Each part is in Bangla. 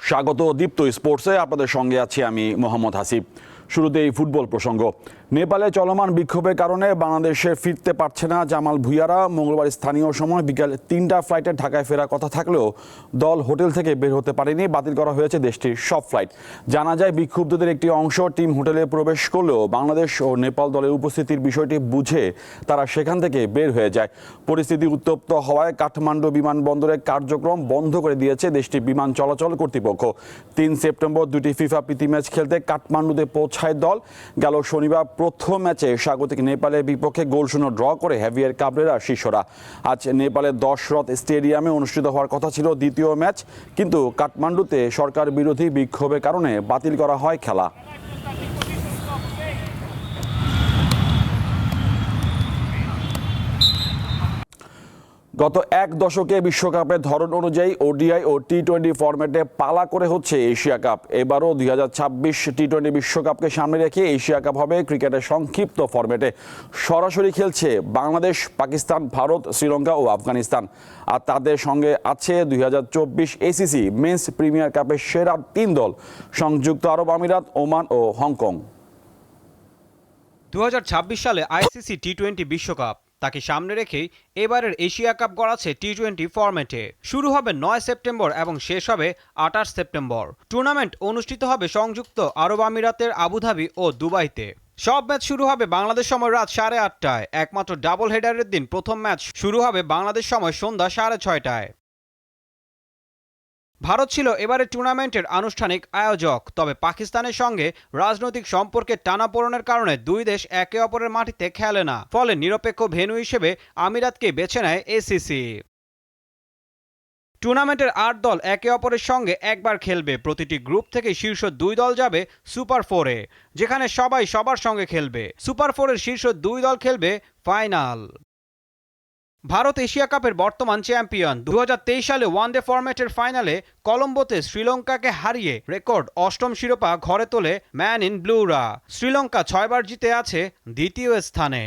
স্বাগত দীপ্ত স্পোর্টসে। আপনাদের সঙ্গে আছি আমি মোহাম্মদ হাসিব। শুরুতেই ফুটবল প্রসঙ্গ। নেপালে চলমান বিক্ষোভের কারণে বাংলাদেশে ফিরতে পারছে না জামাল ভুইয়ারা। মঙ্গলবার স্থানীয় সময় বিকাল তিনটা ফ্লাইটে ঢাকায় ফেরার কথা থাকলেও দল হোটেল থেকে বের হতে পারেনি, বাতিল করা হয়েছে দেশটির সব ফ্লাইট। জানা যায়, বিক্ষুব্ধদের একটি অংশ টিম হোটেলে প্রবেশ করলেও বাংলাদেশ ও নেপাল দলের উপস্থিতির বিষয়টি বুঝে তারা সেখান থেকে বের হয়ে যায়। পরিস্থিতি উত্তপ্ত হওয়ায় কাঠমান্ডু বিমানবন্দরের কার্যক্রম বন্ধ করে দিয়েছে দেশটির বিমান চলাচল কর্তৃপক্ষ। তিন সেপ্টেম্বর দুটি ফিফা প্রীতি ম্যাচ খেলতে কাঠমান্ডুতে পৌঁছায় দল। গেল শনিবার প্রথম ম্যাচে স্বাগতিক নেপালের বিপক্ষে গোলশূন্য ড্র করে হ্যাভিয়ার কাবরেরা শিষ্যরা। আজ নেপালের দশরথ স্টেডিয়ামে অনুষ্ঠিত হওয়ার কথা ছিল দ্বিতীয় ম্যাচ, কিন্তু কাঠমান্ডুতে সরকার বিরোধী বিক্ষোভের কারণে বাতিল করা হয় খেলা। গত এক দশকে বিশ্বকাপের ধরন অনুযায়ী ওডিআই ও টি টোয়েন্টি ফরম্যাটে পালা করে হচ্ছে এশিয়া কাপ। এবারও দুই হাজার ছাব্বিশ টি টোয়েন্টি বিশ্বকাপকে সামনে রেখে এশিয়া কাপ হবে ক্রিকেটের সংক্ষিপ্ত ফরম্যাটে। সরাসরি খেলছে বাংলাদেশ, পাকিস্তান, ভারত, শ্রীলঙ্কা ও আফগানিস্তান। আর তাদের সঙ্গে আছে দুই হাজার চব্বিশ এসিসি মেন্স প্রিমিয়ার কাপের সেরা তিন দল, সংযুক্ত আরব আমিরাত, ওমান ও হংকং। দু হাজার ছাব্বিশ সালে আইসিসি টি টোয়েন্টি বিশ্বকাপ। তাকে সামনে রেখেই এবারের এশিয়া কাপ গড়াচ্ছে টি টোয়েন্টি ফরম্যাটে। শুরু হবে নয় সেপ্টেম্বর এবং শেষ হবে আঠাশ সেপ্টেম্বর। টুর্নামেন্ট অনুষ্ঠিত হবে সংযুক্ত আরব আমিরাতের আবুধাবি ও দুবাইতে। সব ম্যাচ শুরু হবে বাংলাদেশ সময় রাত সাড়ে আটটায়। একমাত্র ডাবল হেডারের দিন প্রথম ম্যাচ শুরু হবে বাংলাদেশ সময় সন্ধ্যা সাড়ে ছয়টায়। ভারত ছিল এবারে টুর্নামেন্টের আনুষ্ঠানিক আয়োজক, তবে পাকিস্তানের সঙ্গে রাজনৈতিক সম্পর্কের টানাপোড়েনের কারণে দুই দেশ একে অপরের মাটিতে খেলে না। ফলে নিরপেক্ষ ভেন্যু হিসেবে আমিরাতকে বেছে নেয় এসিসি। টুর্নামেন্টের আট দল একে অপরের সঙ্গে একবার খেলবে। প্রতিটি গ্রুপ থেকে শীর্ষ দুই দল যাবে সুপার ফোরে, যেখানে সবাই সবার সঙ্গে খেলবে। সুপার ফোরের শীর্ষ দুই দল খেলবে ফাইনাল। ভারত এশিয়া কাপের বর্তমান চ্যাম্পিয়ন। দু হাজার তেইশ সালে ওয়ানডে ফরম্যাটের ফাইনালে কলম্বোতে শ্রীলঙ্কাকে হারিয়ে রেকর্ড অষ্টম শিরোপা ঘরে তোলে ম্যান ইন ব্লুরা। শ্রীলঙ্কা ছয়বার জিতে আছে দ্বিতীয় স্থানে।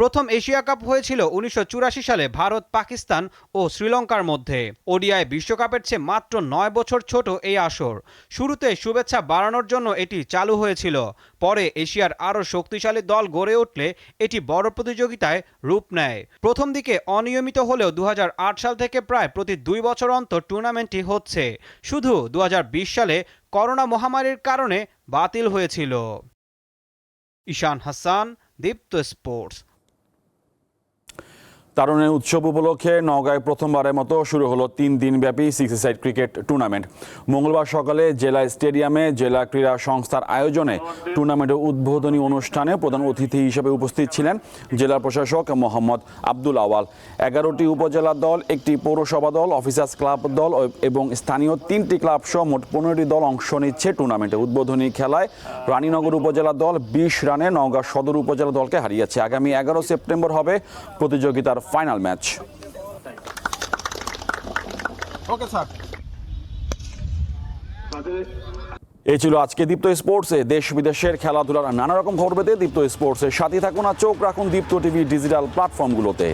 প্রথম এশিয়া কাপ হয়েছিল উনিশশো চুরাশি সালে ভারত, পাকিস্তান ও শ্রীলঙ্কার মধ্যে। ওডিআই বিশ্বকাপের চেয়ে মাত্র নয় বছর ছোট এই আসর। শুরুতে শুভেচ্ছা বাড়ানোর জন্য এটি চালু হয়েছিল। পরে এশিয়ার আরও শক্তিশালী দল গড়ে উঠলে এটি বড় প্রতিযোগিতায় রূপ নেয়। প্রথম দিকে অনিয়মিত হলেও দু হাজার আট সাল থেকে প্রায় প্রতি দুই বছর অন্তর টুর্নামেন্টটি হচ্ছে। শুধু দু হাজার বিশ সালে করোনা মহামারীর কারণে বাতিল হয়েছিল। ঈশান হাসান, দীপ্ত স্পোর্টস। তারুণের উৎসব উপলক্ষে নওগাঁয় প্রথমবারের মতো শুরু হলো তিন দিনব্যাপী সিক্স সাইড ক্রিকেট টুর্নামেন্ট। মঙ্গলবার সকালে জেলা স্টেডিয়ামে জেলা ক্রীড়া সংস্থার আয়োজনে টুর্নামেন্টের উদ্বোধনী অনুষ্ঠানে প্রধান অতিথি হিসেবে উপস্থিত ছিলেন জেলা প্রশাসক মোহাম্মদ আব্দুল আওয়াল। এগারোটি উপজেলা দল, একটি পৌরসভা দল, অফিসার্স ক্লাব দল এবং স্থানীয় তিনটি ক্লাব সহ মোট পনেরোটি দল অংশ নিচ্ছে টুর্নামেন্টে। উদ্বোধনী খেলায় রানীনগর উপজেলা দল বিশ রানে নওগাঁ সদর উপজেলা দলকে হারিয়েছে। আগামী এগারো সেপ্টেম্বর হবে প্রতিযোগিতার ফাইনাল ম্যাচ এই ছিল আজকে দীপ্ত স্পোর্টসে দেশ বিদেশের খেলাধুলার নানা রকম খবর পেতে দীপ্ত স্পোর্টসের সাথে থাকুন আর চোখ রাখুন দীপ্ত টিভি ডিজিটাল প্ল্যাটফর্মগুলোতে।